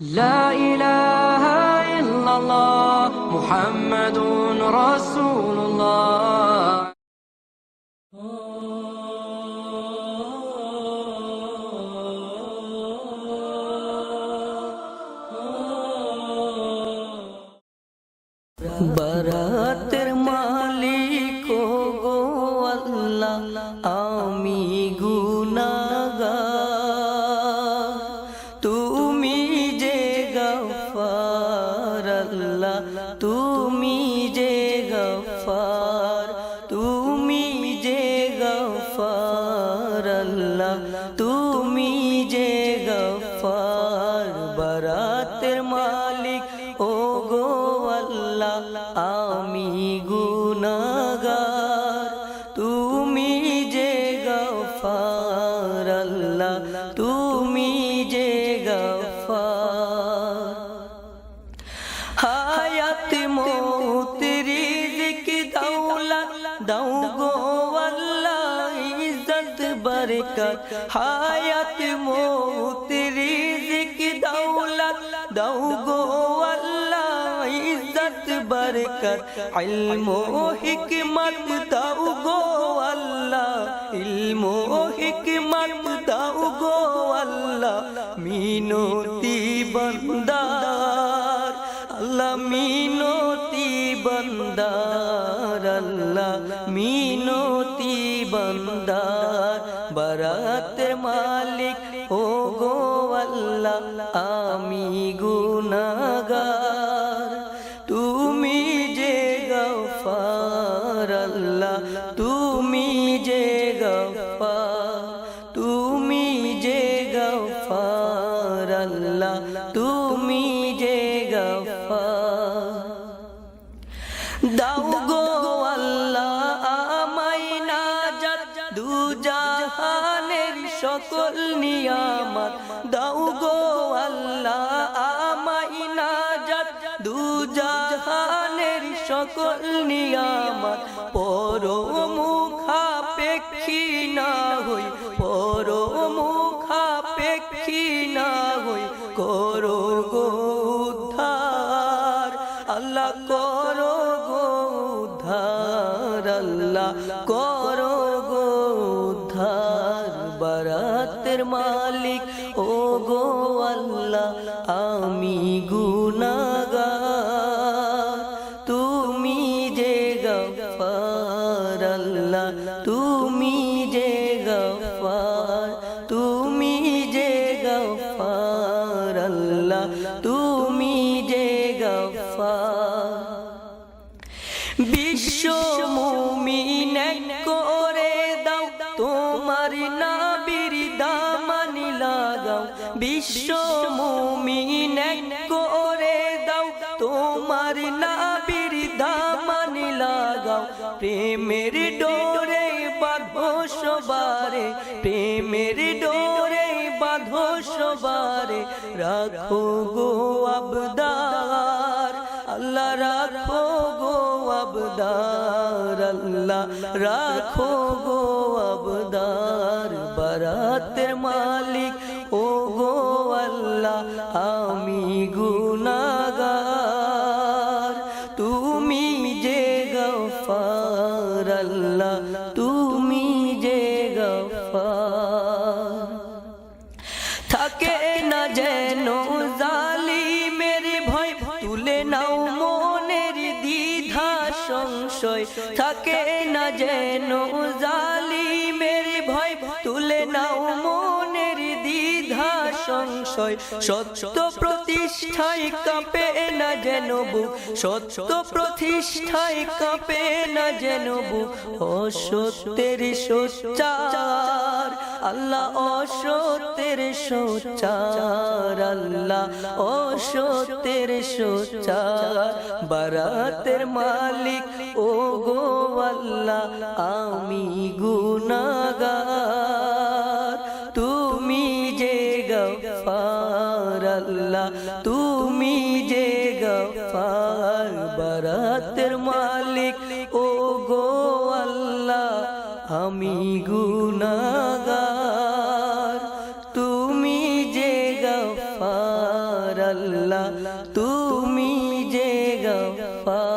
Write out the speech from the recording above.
لا إله إلا الله محمد رسول الله. بارات তুমি যে গফার বারাতের মালিক ও গো আল্লাহ, আমি গুনাগার তুমি যে গফার আল্লাহ, তুমি যে গফার। হায়াত মৌত রিজিক দৌলত দাউ গো আল্লাহ। বরকত, হায়াত, মৌত, রিজিক, দৌলত, দাও গো আল্লাহ, ইজ্জত, বরকত, ইলম, হিকমত, দাও গো আল্লাহ, ইলম, হিকমত, দাও গো আল্লাহ, মিনতি বন্দার মিনতি বন্দার, বরাতের মালিক ও গো আল্লাহ, আমি গুনাগার তুমি যে গফার আল্লাহ, তুমি যে গফার তুমি যে গফার আল্লাহ জাহানের সকল নিয়ামত দাও গো আল্লাহ আমাই নাজাত। দু জাহানের সকল নিয়ামত পর মুখাপেক্ষী না হই পর মুখাপেক্ষী না হই, করো গো উদ্ধার। আল্লাহ, করো গো উদ্ধার। আল্লাহ, করো আমি গুনাগার বিশ্ব মুমিন করে দাও, তোমার নাবির দামানি লাগাও। প্রেমের ডোরে বাঁধো সবারে, প্রেমের ডোরে বাঁধো সবারে। রাখো গো আবদার, আল্লাহ রাখো গো আবদার, আল্লাহ রাখো গো আবদার। বারাতের মালিক, ও গো আমি গুনাগার। তুমি যে গফার তুমি যে গফার থাকে না যেন জালিমের ভয়, তুলে নাও মনের দ্বিধা, সংশয়। থাকে না যেন জালিমের ভয়, তুলে নাও দ্বিধা সংশয় সত্য প্রতিষ্ঠায় কাঁপে না যেন বুক সত্য প্রতিষ্ঠায় কাঁপে না যেন বুক অসত্যের সোচ্চার আল্লাহ অসত্যের সোচ্চার আল্লাহ অসত্যের সোচ্চার বারাতের মালিক ও গো আল্লাহ আমি গুনাগার। যে গফার আল্লাহ তুমি যে গফার বারাতের মালিক ও গো আল্লাহ, আমি গুনাগার তুমি যে গফার আল্লাহ তুমি যে গফার